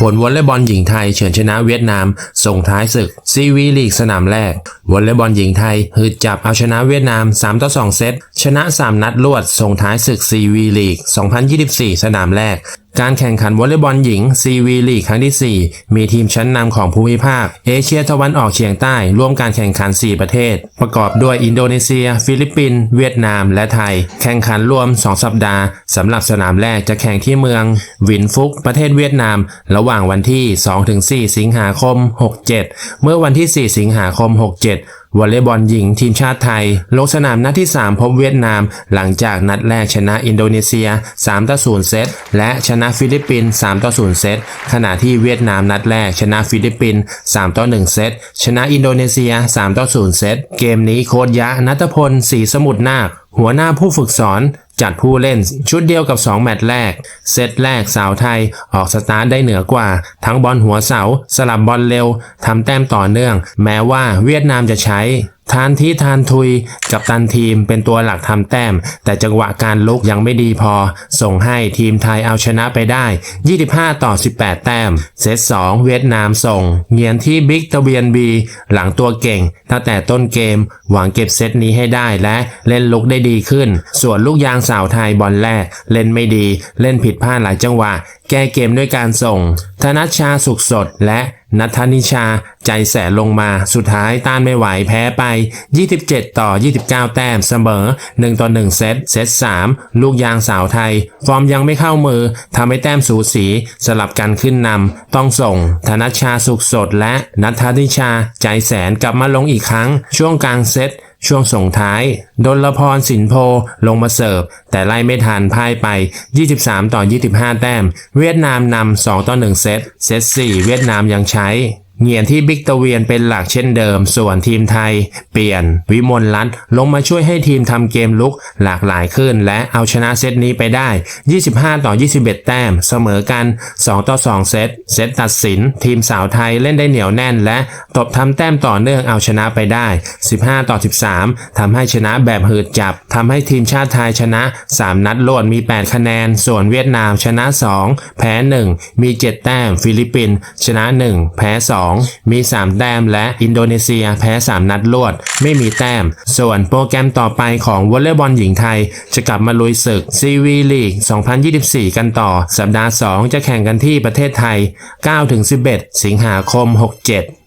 ผลวอลเลย์บอลหญิงไทยเฉือนชนะเวียดนาม ส่งท้ายศึกซีวีลีกสนามแรกวอลเลย์บอลหญิงไทยหืดจับเอาชนะเวียดนาม 3 ต่อ 2 เซต ชนะ 3 นัดรวด ส่งท้ายศึกซีวีลีก 2024 สนามแรก การแข่งขันวอลเลย์บอลหญิงซีวีลีกครั้งที่ 4 มีทีมชั้นนำของภูมิภาค เอเชียตะวันออกเฉียงใต้ ร่วมการแข่งขัน 4 ประเทศ ประกอบด้วยอินโดนีเซีย ฟิลิปปินส์เวียดนาม และไทย แข่งขันรวม 2 สัปดาห์สำหรับสนามแรกจะแข่งที่เมืองวินฟุก ประเทศเวียดนาม ระหว่างวันที่ 2-4 สิงหาคม 67 เมื่อวันที่ 4 สิงหาคม 67 วอลเลย์บอลหญิงทีมชาติไทย ลงสนามนัดที่ 3 พบเวียดนาม หลังจากนัดแรกชนะอินโดนีเซีย3ต่อ0เซตและชนะฟิลิปปินส์3ต่อ0เซตขณะที่เวียดนามนัดแรกชนะฟิลิปปินส์3ต่อ1เซตชนะอินโดนีเซีย3ต่อ0เซตเกมนี้โค้ชยะนัทพลศรีสมุทรนาคหัวหน้าผู้ฝึกสอน จัดผู้เล่นชุดเดียวกับ 2 แมตช์แรก เซตแรกสาวไทยออกสตาร์ทได้เหนือกว่า ทั้งบอลหัวเสา สลับบอลเร็วทำแต้มต่อเนื่อง แม้ว่าเวียดนามจะใช้ทานที่ทานทุยกับตันทีมเป็นตัวหลักทำแต้ม แต่จังหวะการลุกยังไม่ดีพอ ส่งให้ทีมไทยเอาชนะไปได้ 25 ต่อ 18 แต้ม เซต 2 เวียดนามส่งเงียนที่บิ๊กตะเวียนบี หลังตัวเก่ง ตั้งแต่ต้นเกม หวังเก็บเซตนี้ให้ได้และเล่นลุกได้ดีขึ้น ส่วนลูกยางสาวไทยบอลแรก เล่นไม่ดี เล่นผิดพลาดหลายจังหวะ แก้เกมด้วยการส่ง ธนัชชาสุขสดและนัทนิชาใจแสนลงมาสุดท้ายต้านไม่ไหวแพ้ไป 27 ต่อ 29 แต้มเสมอ 1 ต่อ 1 เซตเซต 3 ลูกยางสาวไทย ฟอร์มยังไม่เข้ามือทำให้แต้มสูสีสลับกันขึ้นนำต้องส่ง ธนัชชาสุขสดและนัทนิชาใจแสนกลับมาลงอีกครั้ง ช่วงกลางเซต ช่วงส่งท้ายดลพรสินโพลงมาเสิร์ฟ แต่ไล่ไม่ทันพ่ายไป 23 ต่อ 25 แต้ม เวียดนามนำ2ต่อ 1 เซต เซต 4 เวียดนามยังใช้ เงียนที่บิ๊กตะเวียนเป็นหลักเช่นเดิม ส่วนทีมไทย เปลี่ยน วิมลรัตน์ลงมาช่วยให้ทีมทำเกมลุกหลากหลายขึ้น และเอาชนะเซตนี้ไปได้ 25 ต่อ 21 แต้ม เสมอกัน 2 ต่อ 2 เซต เซตตัดสิน ทีมสาวไทยเล่นได้เหนียวแน่น และตบทำแต้มต่อเนื่องเอาชนะไปได้ 15 ต่อ 13 ทำให้ชนะแบบหืดจับ ทำให้ทีมชาติไทยชนะ 3 นัดรวดมี 8 คะแนน ส่วนเวียดนามชนะ 2 แพ้ 1 มี 7 แต้ม ฟิลิปปินส์ชนะ 1 แพ้2 มี 3 แต้มและอินโดนีเซียแพ้ 3 นัดรวด ไม่มีแต้ม ส่วนโปรแกรมต่อไปของวอลเลย์บอลหญิงไทย จะกลับมาลุยศึกซีวีลีก 2024 กันต่อ สัปดาห์ 2 จะแข่งกันที่ประเทศไทย 9-11 สิงหาคม 67